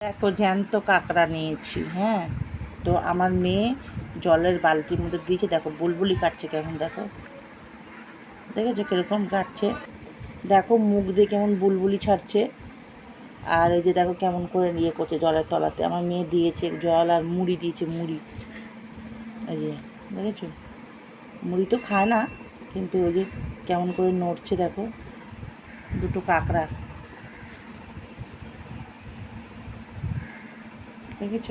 দেখো, জ্যান্ত কাঁকড়া নিয়েছি হ্যাঁ? তো আমার মেয়ে জলের বালতির মধ্যে দিয়েছে, দেখো, বুলবুলি কাটছে কেমন, দেখো? দেখেছ কীরকম কাটছে? দেখো, মুখ দিয়ে কেমন বুলবুলি ছাড়ছে। আর এই যে দেখো কেমন করে ইয়ে করছে জলের তলাতে। আমার মেয়ে দিয়েছে জল আর মুড়ি দিয়েছে, মুড়ি। এই যে, দেখেছ? মুড়ি তো খায় না, কিন্তু ওই যে কেমন করে নড়ছে, দেখো। দুটো কাঁকড়া। দেখেছ?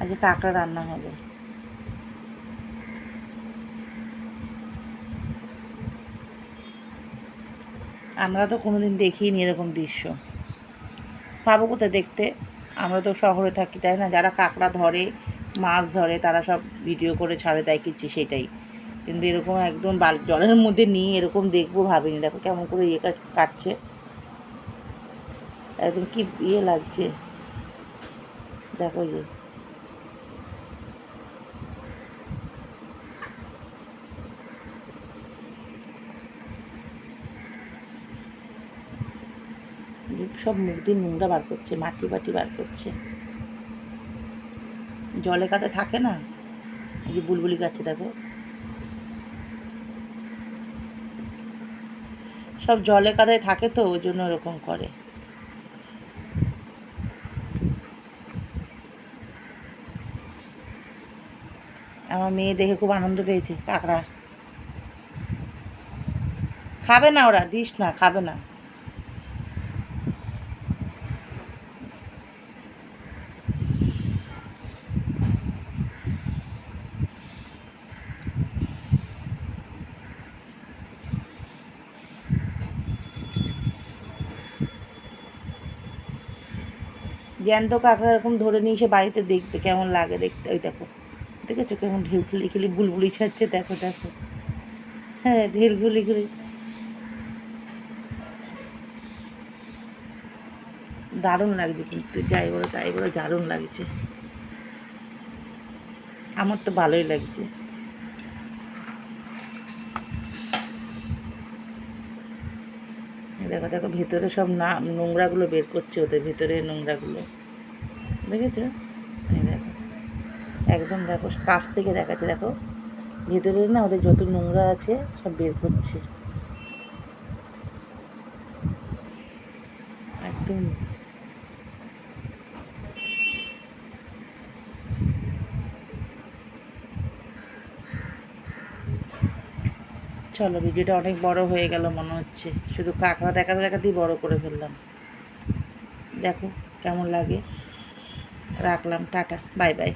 আজকে কাঁকড়া রান্না হবে। আমরা তো কোনোদিন দেখিনি এরকম দৃশ্য। পাবো কোথায় দেখতে? আমরা তো শহরে থাকি, তাই না? যারা কাঁকড়া ধরে, মাছ ধরে, তারা সব ভিডিও করে ছাড়ে দেয় কিচ্ছি সেটাই। কিন্তু এরকম একদম বাল, জলের মধ্যে নিয়ে এরকম দেখব ভাবিনি। দেখো কেমন করে ইয়ে কাটছে। একদম কি ইয়ে লাগছে। দেখো ইয়ে সব মুখ দিয়ে নোংরা বার করছে, মাটি বাটি বার করছে। জলে কাতে থাকে না? এই যে বুলবুলি কাটছে দেখো। সব জলে কাদায় থাকে তো, ওই জন্য ওরকম করে। আমার মেয়ে দেখে খুব আনন্দ পেয়েছে, কাঁকড়া। খাবে না ওরা, দিস না, খাবে না। জ্যান্ত কাঁকড়া এরকম ধরে নিয়ে সে বাড়িতে দেখবে, কেমন লাগে দেখতে, ওই দেখো। দেখেছ কেমন ঢেউ খেলি খেলি বুলবুলি ছাড়ছে, দেখো দেখো। হ্যাঁ ঢেউ খেলি খেলি দারুণ লাগছে কিন্তু, যাই বলো, তাই বলো, দারুণ লাগছে। আমার তো ভালোই লাগছে। দেখো দেখো, ভেতরে সব না, নোংরাগুলো বের করছে ওদের, ভেতরে নোংরাগুলো। দেখেছ? একদম দেখো, কাছ থেকে দেখাচ্ছে, দেখো। ভেতরে না ওদের যত নোংরা আছে, সব বের করছে। একদম। চলো, ভিডিওটা অনেক বড় হয়ে গেল মনে হচ্ছে। শুধু কাঁকড়া দেখাতে দেখাতেই বড় করে ফেললাম। দেখো, কেমন লাগে। রাখলাম, টাটা, বাই বাই।